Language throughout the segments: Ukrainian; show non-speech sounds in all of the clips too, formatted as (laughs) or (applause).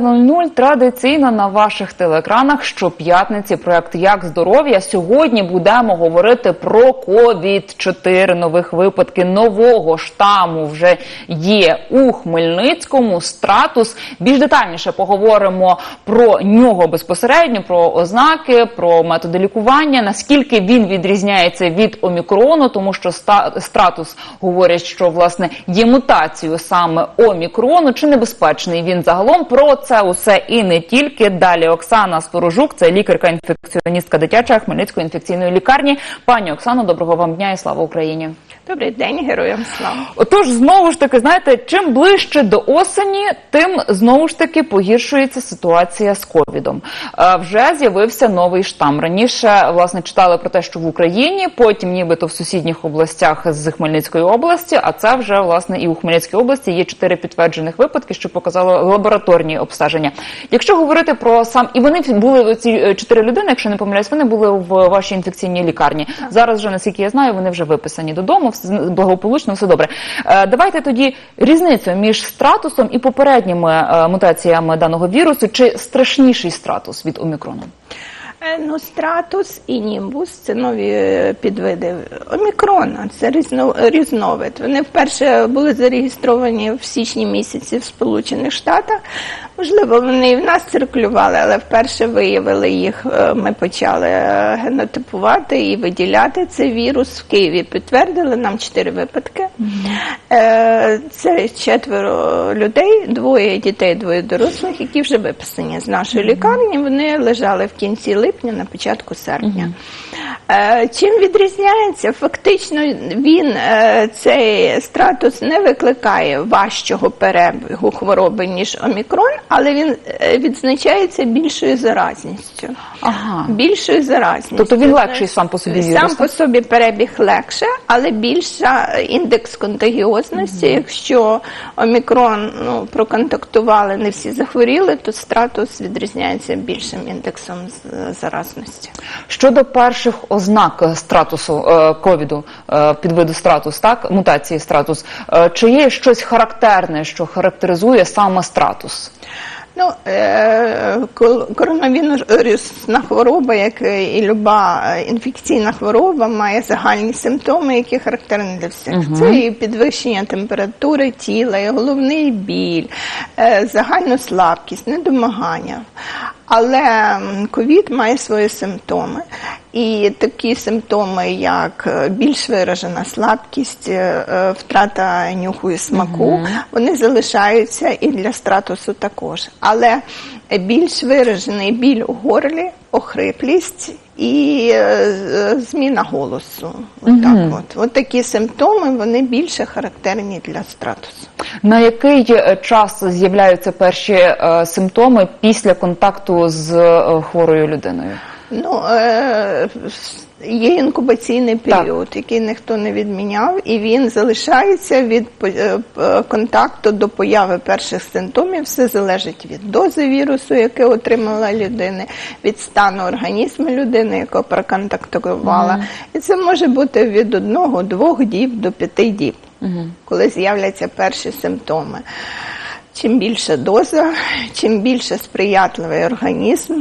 00 традиційно на ваших телеекранах щоп'ятниці проект Як здоров'я. Сьогодні будемо говорити про ковід 4 нових випадки нового штаму вже є у Хмельницькому. Стратус більш детальніше поговоримо про нього безпосередньо, про ознаки, про методи лікування, наскільки він відрізняється від омікрону, тому що стратус говорять, що власне є мутацією саме омікрону. Чи небезпечний він загалом? Про це усе і не тільки. Далі Оксана Сторожук, це лікарка-інфекціоністка дитячої Хмельницької інфекційної лікарні. Пані Оксано, доброго вам дня і слава Україні. Добрий день, героям слава. Отож, знову ж таки, знаєте, чим ближче до осені, тим знову ж таки погіршується ситуація з ковідом. Е, Вже з'явився новий штам. Раніше власне читали про те, що в Україні, потім нібито в сусідніх областях з Хмельницької області. А це вже власне і у Хмельницькій області є чотири підтверджених випадки, що показало лабораторні обстеження. Якщо говорити про сам і вони були ці е, чотири людини, якщо не помиляюсь, вони були в вашій інфекційній лікарні. Зараз вже наскільки я знаю, вони вже виписані додому. Благополучно, все добре. Е, Давайте тоді різницю між стратусом і попередніми е, мутаціями даного вірусу. Чи страшніший стратус від омікрону? Ну, і німбус це нові е, підвиди омікрона, це різно, різновид. Вони вперше були зареєстровані в січні місяці в Сполучених Штатах. Можливо, вони і в нас циркулювали, але вперше виявили їх. е, Ми почали е, генотипувати і виділяти цей вірус в Києві. Підтвердили нам чотири випадки. Це четверо людей, двоє дітей, двоє дорослих, які вже виписані з нашої лікарні. Вони лежали в кінці липня, на початку серпня. Е, Чим відрізняється? Фактично він е, цей стратус не викликає важчого перебігу хвороби, ніж омікрон, але він е, відзначається більшою заразністю. Ага. Більшою заразністю. Тобто він легший сам по собі вірус, Сам по собі перебіг легше, але більша індекс контагіозності. Якщо омікрон ну, проконтактували, не всі захворіли, то стратус відрізняється більшим індексом з- заразності. Щодо перших ознак е, стратусу е, ковіду, е, підвиду стратус, так мутації стратус, чи є щось характерне, що характеризує саме стратус? Ну, коронавірусна хвороба, як і люба інфекційна хвороба, має загальні симптоми, які характерні для всіх. Це і підвищення температури тіла, і головний біль, загальну слабкість, недомагання. Але ковід має свої симптоми. І такі симптоми, як е, більш виражена слабкість, е, е, втрата нюху і смаку, вони залишаються і для стратусу також. Але більш виражений біль у горлі, охриплість і е, зміна голосу. От так от. От такі симптоми вони більше характерні для стратусу. На який е, час з'являються перші е, симптоми після контакту з хворою людиною? Ну, е, є інкубаційний період, який ніхто не відміняв, і він залишається від по- е, контакту до появи перших симптомів. Все залежить від дози вірусу, яке отримала людина, від стану організму людини, яка проконтактувала. І це може бути від одного, двох діб до п'яти діб, коли з'являться перші симптоми. Чим більша доза, чим більше сприятливий організм,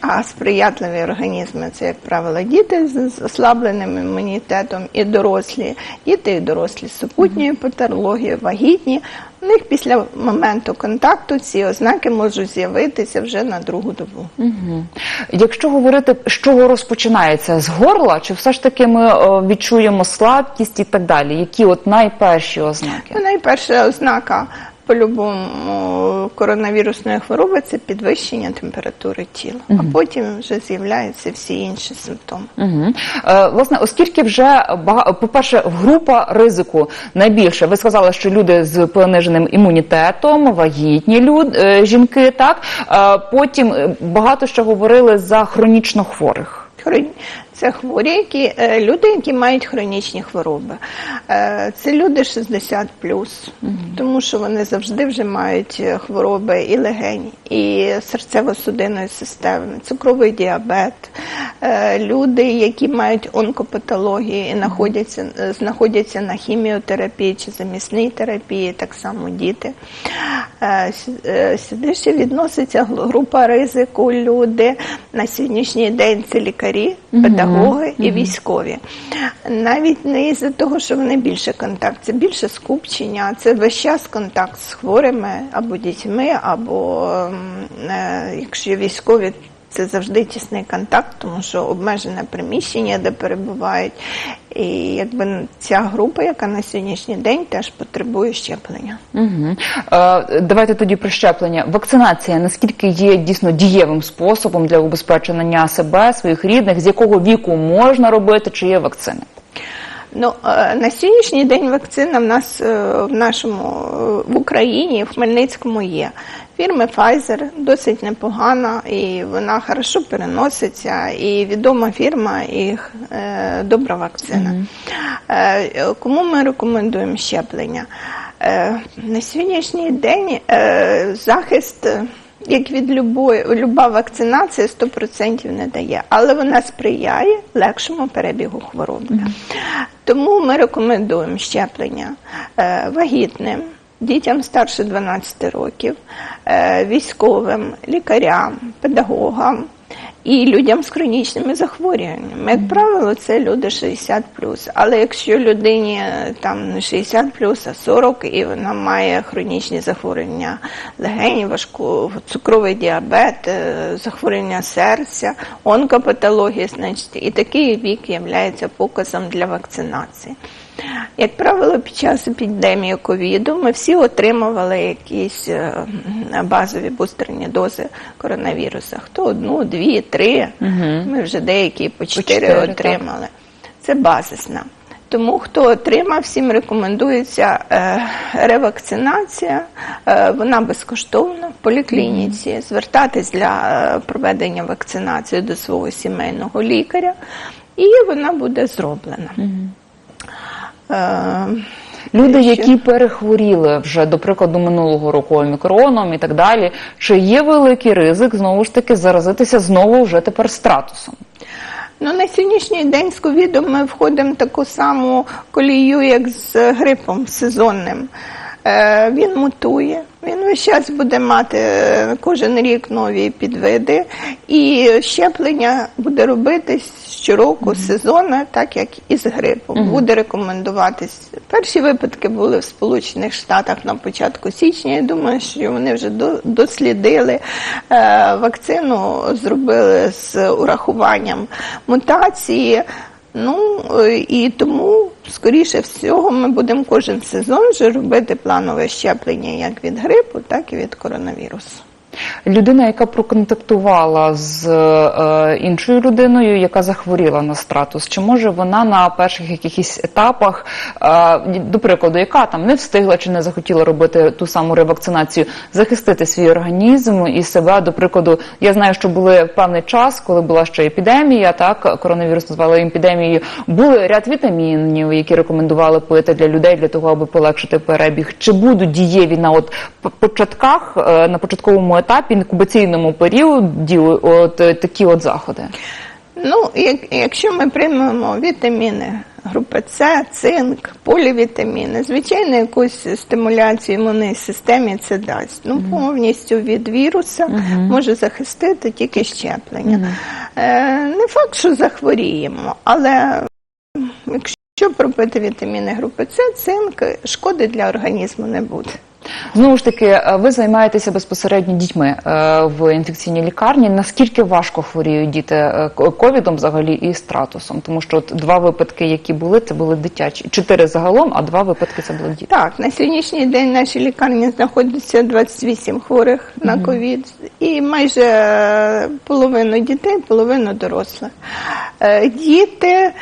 а сприятливі організми це, як правило, діти з ослабленим імунітетом і дорослі, діти і дорослі з супутньою патологією, вагітні. У них після моменту контакту ці ознаки можуть з'явитися вже на другу добу. Мгм. Якщо говорити, з чого розпочинається з горла, чи все ж таки ми е, відчуємо слабкість і так далі? Які от найперші ознаки? Ну, найперша ознака по-любому коронавірусної хвороби це підвищення температури тіла, а потім вже з'являються всі інші симптоми. Угу. Е, власне, оскільки вже бага- по-перше, група ризику найбільша. Ви сказали, що люди з пониженим імунітетом, вагітні люд, е, жінки, так е, потім е, багато що говорили за хронічно хворих. Хрон- Це хворі, які е, люди, які мають хронічні хвороби. Е, Це люди 60 тому що вони завжди вже мають е, хвороби і легень, і серцево-судинної системи, цукровий діабет, люди, які мають онкопатології і знаходяться, знаходяться на хіміотерапії чи замісній терапії, так само діти. Сюди ще відноситься група ризику люди на сьогоднішній день це лікарі, педагоги і військові. Навіть не із-за того, що вони більше контакт, це більше скупчення, це весь час контакт з хворими або дітьми, або ем, е, якщо військові. Це завжди тісний контакт, тому що обмежене приміщення, де перебувають, і якби ця група, яка на сьогоднішній день теж потребує щеплення. Угу. Е, давайте тоді про щеплення. Вакцинація наскільки є дійсно дієвим способом для убезпечення себе, своїх рідних, з якого віку можна робити, чи є вакцини? Ну е, на сьогоднішній день вакцина в нас е, в нашому е, в Україні, в Хмельницькому є. Фірми Pfizer досить непогана і вона хорошо переноситься. І відома фірма, і добра вакцина. Кому ми рекомендуємо щеплення? На сьогоднішній день захист. Як від любої, люба вакцинація 100% не дає, але вона сприяє легшому перебігу хвороби. Тому ми рекомендуємо щеплення е, вагітним, дітям старше 12 років, е, військовим, лікарям, педагогам. І людям з хронічними захворюваннями. Як правило, це люди 60 Але якщо людині е, там не 60 а 40, і вона має хронічні захворювання легень, важку цукровий діабет, е, захворювання серця, онкопатологія, значить, і такий вік є показом для вакцинації. Як правило, під час епідемії ковіду ми всі отримували якісь е, базові бустерні дози коронавіруса. Хто одну, дві, три. Ми вже деякі по чотири чотири, так. отримали. Це базисна. Тому хто отримав, всім рекомендується е, ревакцинація. Е, вона безкоштовна в поліклініці. Звертатись для е, проведення вакцинації до свого сімейного лікаря, і вона буде зроблена. Е, Люди, які перехворіли вже до прикладу минулого року омікроном і так далі, чи є великий ризик знову ж таки заразитися знову вже тепер стратусом? Ну, на сьогоднішній день з ковідом ми входимо в таку саму колію, як з грипом сезонним. Е, він мутує, він весь час буде мати е, кожен рік нові підвиди, і щеплення буде робитись щороку сезонно, так як і з грипом. Буде рекомендуватись. Перші випадки були в Сполучених Штатах на початку січня. Я думаю, що вони вже до- дослідили е, вакцину, зробили з урахуванням мутації. Ну і тому, скоріше всього, ми будемо кожен сезон вже робити планове щеплення як від грипу, так і від коронавірусу. Людина, яка проконтактувала з е, іншою людиною, яка захворіла на стратус, чи може вона на перших якихось етапах, е, до прикладу, яка там не встигла чи не захотіла робити ту саму ревакцинацію, захистити свій організм і себе, до прикладу, я знаю, що були певний час, коли була ще епідемія, так коронавірус назвали епідемією. Були ряд вітамінів, які рекомендували пити для людей для того, аби полегшити перебіг. Чи будуть дієві на от початках, е, на початковому етапі, інкубаційному періоді, от е, такі от заходи? Ну, як, якщо ми приймемо вітаміни групи С, цинк, полівітаміни, звичайно, якусь стимуляцію імунної системі це дасть. Ну, повністю від віруса може захистити тільки щеплення. Е, не факт, що захворіємо, але якщо пропити вітаміни групи С, цинк, шкоди для організму не буде. Знову ж таки, е, ви займаєтеся безпосередньо дітьми е, в інфекційній лікарні. Наскільки важко хворіють діти е, ковідом взагалі і стратусом? Тому що от два випадки, які були, це були дитячі. Чотири загалом, а два випадки це були діти. Так, на сьогоднішній день в нашій лікарні знаходиться 28 хворих на ковід і майже половину дітей, половину дорослих. Діти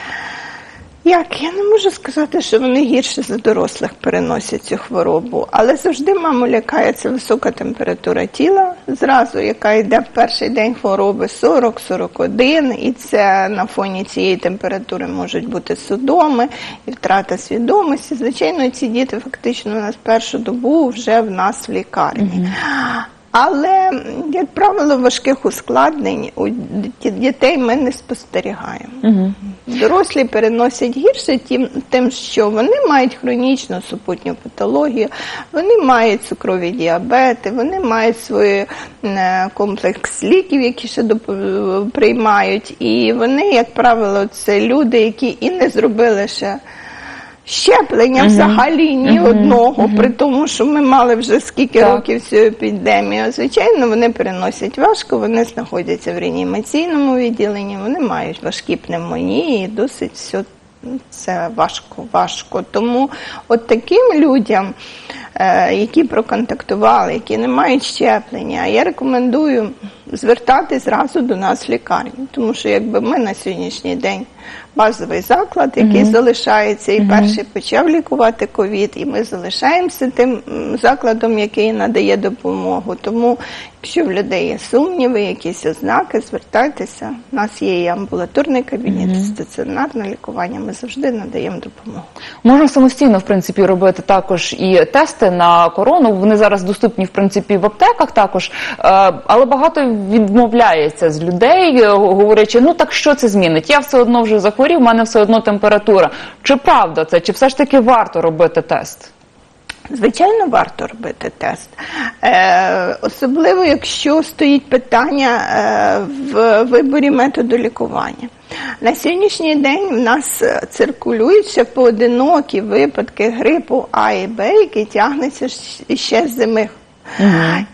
Як я не можу сказати, що вони гірше за дорослих переносять цю хворобу, але завжди маму лякає це висока температура тіла, зразу, яка йде в перший день хвороби 40-41, і це на фоні цієї температури можуть бути судоми і втрата свідомості. Звичайно, ці діти фактично у нас першу добу вже в нас в лікарні. Але, як правило, важких ускладнень у ді- дітей ми не спостерігаємо. Дорослі переносять гірше тим, тим, що вони мають хронічну супутню патологію, вони мають цукрові діабети, вони мають свій е, комплекс ліків, які ще доп- приймають. І вони, як правило, це люди, які і не зробили ще. Щеплення взагалі ні одного, при тому, що ми мали вже скільки Так. років цю епідемію. Звичайно, вони переносять важко, вони знаходяться в реанімаційному відділенні, вони мають важкі пневмонії, досить все це важко, важко. Тому от таким людям, е, які проконтактували, які не мають щеплення, я рекомендую звертатись зразу до нас в лікарню, тому що якби ми на сьогоднішній день базовий заклад, який залишається, і перший почав лікувати ковід, і ми залишаємося тим закладом, який надає допомогу. Тому, якщо в людей є сумніви, якісь ознаки, звертайтеся. У нас є і амбулаторний кабінет, і стаціонарне лікування. Ми завжди надаємо допомогу. Можна самостійно в принципі робити також і тести на корону. Вони зараз доступні в принципі в аптеках також, Е, але багато відмовляється з людей, е, говорячи, ну так що це змінить? Я все одно вже захворів, в мене все одно температура. Чи правда це? Чи все ж таки варто робити тест? Звичайно, варто робити тест, е, особливо якщо стоїть питання е, в виборі методу лікування. На сьогоднішній день в нас е, циркулюють ще поодинокі випадки грипу А і Б, який тягнеться ще з зими.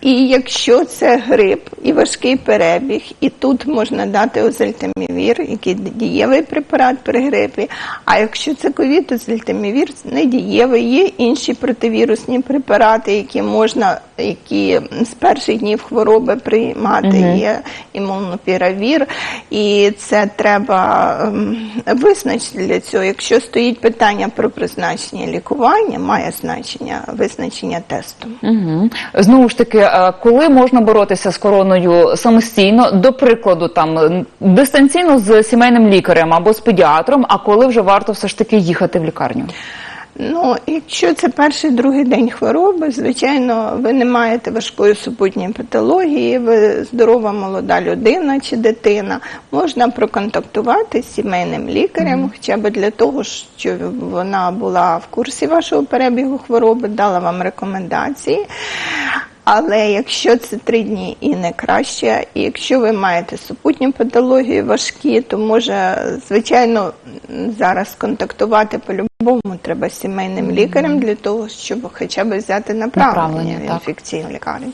І якщо це грип і важкий перебіг, і тут можна дати озельтамівір, який дієвий препарат при грипі. А якщо це ковід, озельтамівір не дієвий. Є інші противірусні препарати, які можна, які з перших днів хвороби приймати. Є імунопіравір, і це треба ем, визначити для цього. Якщо стоїть питання про призначення лікування, має значення визначення тестом. Угу. Знову ж таки, е, коли можна боротися з короною самостійно, до прикладу, там дистанційно з сімейним лікарем або з педіатром, а коли вже варто все ж таки їхати в лікарню? Ну, якщо це перший другий день хвороби, звичайно, ви не маєте важкої супутньої патології, ви здорова молода людина чи дитина. Можна проконтактувати з сімейним лікарем, хоча б для того, щоб вона була в курсі вашого перебігу хвороби, дала вам рекомендації. Але якщо це три дні і не краще, і якщо ви маєте супутню патологію важкі, то може, звичайно, зараз контактувати по-любому треба сімейним лікарем для того, щоб хоча б взяти направлення, Направлення, інфекційну лікарню.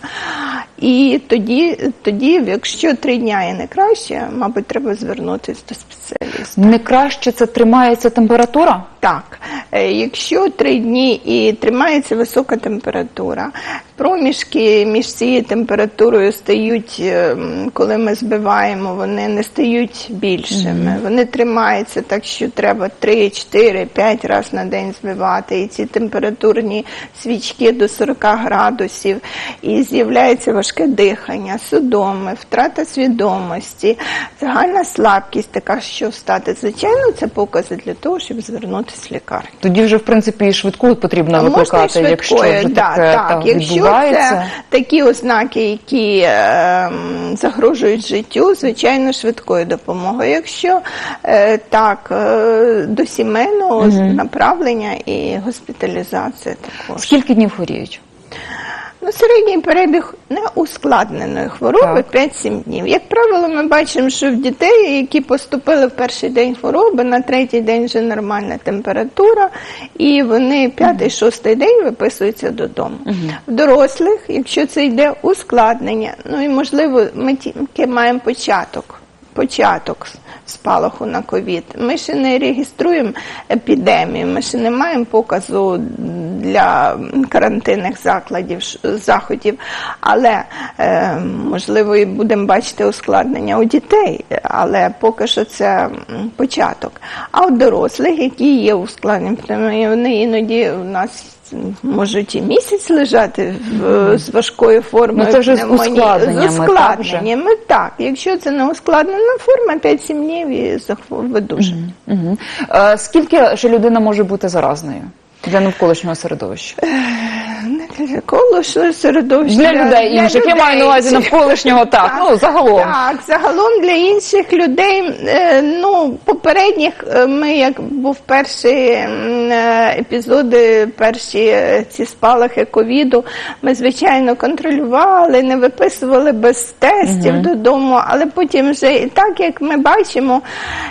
І тоді, тоді, якщо три дня і не краще, мабуть, треба звернутися до спеціаліста. Не краще це тримається температура? Так, е, якщо три дні і тримається висока температура, проміжки між цією температурою стають, е, коли ми збиваємо, вони не стають більшими. Вони тримаються так, що треба 3, 4, 5 разів на день збивати. І ці температурні свічки до 40 градусів, і з'являється важке дихання, судоми, втрата свідомості, загальна слабкість, така, що встати. Звичайно, це покази для того, щоб звернутися в лікарню. Тоді вже в принципі і швидку потрібно А можна і викликати, якщо вже да, таке так. та, Якщо відбувається. це такі ознаки, які е, загрожують життю, звичайно, швидкою допомогою. Якщо е, так, е, до сімейного направлення і госпіталізація також. Скільки днів хворіють? Ну, середній перебіг неускладненої хвороби Так. 5-7 днів. Як правило, ми бачимо, що в дітей, які поступили в перший день хвороби, на третій день вже нормальна температура, і вони п'ятий-шостий день виписуються додому. В дорослих, якщо це йде ускладнення, ну і можливо, ми тільки маємо початок. Початок спалаху на ковід. Ми ще не реєструємо епідемію, ми ще не маємо показу для карантинних закладів заходів, але е, можливо і будемо бачити ускладнення у дітей, але поки що це початок. А у дорослих, які є ускладнення, вони іноді у нас. Можуть і місяць лежати в, з важкою формою. Ну, це вже з ускладненнями, З так, ускладненнями, так. Якщо це не ускладнена форма, 5-7 днів і видуження. Угу. Е, скільки ще людина може бути заразною для навколишнього середовища? Для що середовище Для людей інших. Я маю на увазі навколишнього, так, ну, загалом. Так, загалом для інших людей, е, ну, попередніх, е, ми, як був перший е, епізоди, перші ці спалахи ковіду, ми, звичайно, контролювали, не виписували без тестів додому, але потім вже і так, як ми бачимо,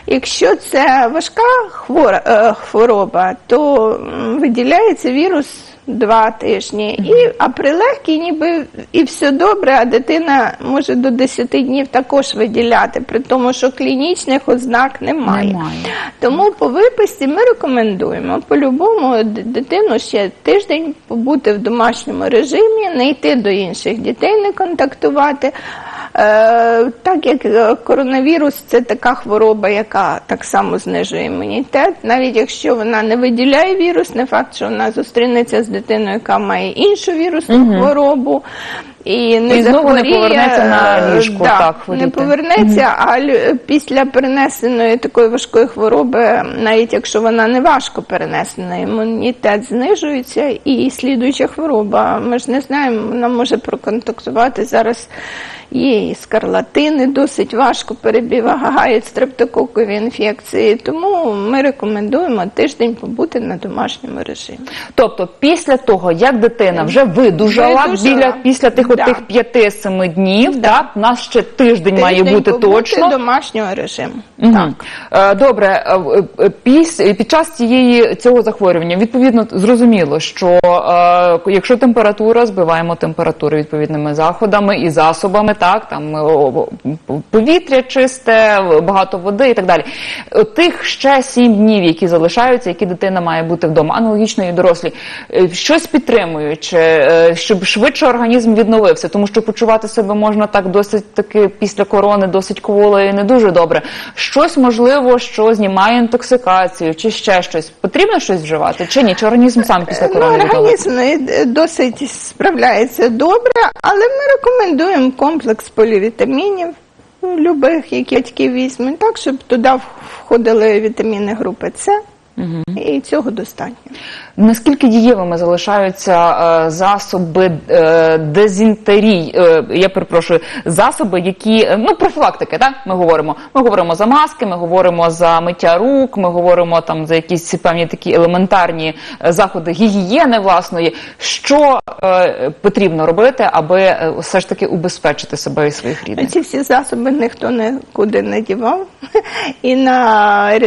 якщо це важка хвора, хвороба, то виділяється вірус два тижні. І, а при легкій ніби і все добре, а дитина може до 10 днів також виділяти, при тому, що клінічних ознак немає. Немає. Тому по виписці ми рекомендуємо по-любому дитину ще тиждень побути в домашньому режимі, не йти до інших дітей, не контактувати. Е, так як е, коронавірус це така хвороба, яка так само знижує імунітет, навіть якщо вона не виділяє вірус, не факт, що вона зустрінеться з дитиною, яка має іншу вірусну хворобу. І не І знову не повернеться на е, ліжко, да, так, хворіти. не повернеться, а лю- після перенесеної такої важкої хвороби, навіть якщо вона не важко перенесена, імунітет знижується і слідуюча хвороба. Ми ж не знаємо, вона може проконтактувати зараз. Є і скарлатини, досить важко перебігають стрептококові інфекції. Тому ми рекомендуємо тиждень побути на домашньому режимі. Тобто, після того, як дитина вже видужала, Видужала. біля після тих Да. отих 5-7 днів, Да. так, у нас ще тиждень, має бути точно. домашнього режиму. Мгм. Так. Е, Добре, е, е, під час цієї цього захворювання відповідно зрозуміло, що якщо температура, збиваємо температуру відповідними заходами і засобами, так там е, повітря чисте, багато води і так далі. Е, Тих ще сім днів, які залишаються, які дитина має бути вдома, аналогічно і дорослі, е, щось підтримуючи, щоб швидше організм відновився, тому що почувати себе можна так досить таки після корони, досить кволо і не дуже добре. Щось можливо, що знімає інтоксикацію, чи ще щось. Потрібно щось вживати, чи ні? Чи організм сам після Ну, корони відновиться? організм досить справляється добре, але ми рекомендуємо комплекс полівітамінів любих, які візьмуть, так, щоб туди входили вітаміни групи С. І цього достатньо. Наскільки дієвими залишаються е, засоби е, дезінтерій? Е, я перепрошую, засоби, які е, ну профілактики, так ми говоримо. Ми говоримо за маски, ми говоримо за миття рук, ми говоримо там за якісь певні такі елементарні е, заходи гігієни власної. Що е, потрібно робити, аби е, все ж таки убезпечити себе і своїх рідних? Ці всі засоби ніхто нікуди не дівав. (laughs) І на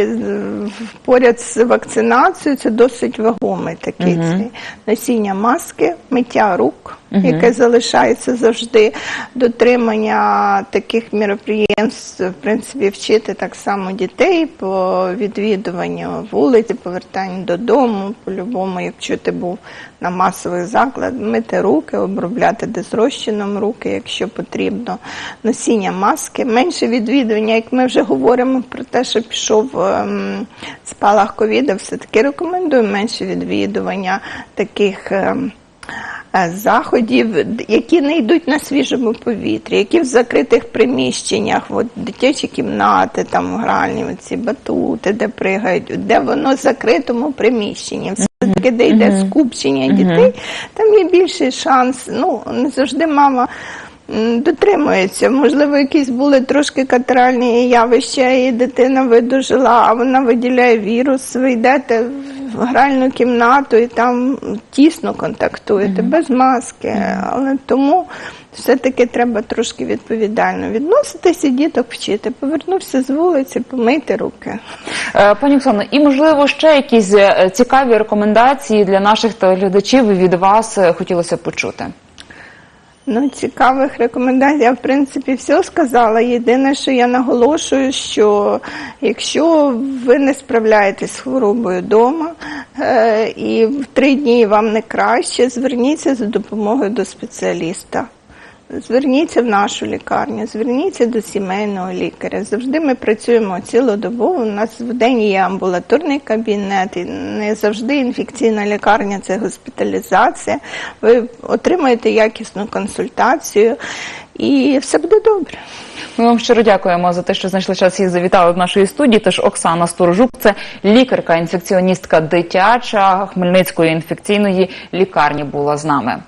поряд з вакцинацією це досить вагомий такий цей носіння маски, миття рук, яке залишається завжди, дотримання таких міроприємств, в принципі, вчити так само дітей по відвідуванню вулиці, повертанню додому, по-любому, якщо ти був на масових закладах, мити руки, обробляти дезрозчином руки, якщо потрібно, носіння маски, менше відвідування, як ми вже говоримо про те, що пішов ем, спалах ковіда, все-таки рекомендую менше відвідування таких. ем, Заходів, які не йдуть на свіжому повітрі, які в закритих приміщеннях, от дитячі кімнати, там гральні, ці батути, де пригають, де воно в закритому приміщенні. Все таки, де йде скупчення дітей, там є більший шанс. Ну не завжди мама. Дотримується, можливо, якісь були трошки катеральні явища, і дитина видужила, а вона виділяє вірус. Ви йдете в гральну кімнату і там тісно контактуєте без маски. Але тому все-таки треба трошки відповідально відноситися, і діток вчити. Повернувся з вулиці, помийте руки. Е, Пані Оксано, і можливо ще якісь е, цікаві рекомендації для наших телеглядачів від вас е, хотілося почути. Ну, цікавих рекомендацій. Я, в принципі, все сказала. Єдине, що я наголошую, що якщо ви не справляєтесь з хворобою вдома, е, і в три дні вам не краще, зверніться за допомогою до спеціаліста. Зверніться в нашу лікарню, зверніться до сімейного лікаря. Завжди ми працюємо цілодобово. У нас в день є амбулаторний кабінет, і не завжди інфекційна лікарня це госпіталізація. Ви отримаєте якісну консультацію і все буде добре. Ми вам щиро дякуємо за те, що знайшли час і завітали до нашої студії. Тож Оксана Сторожук, це лікарка, інфекціоністка дитяча Хмельницької інфекційної лікарні, була з нами.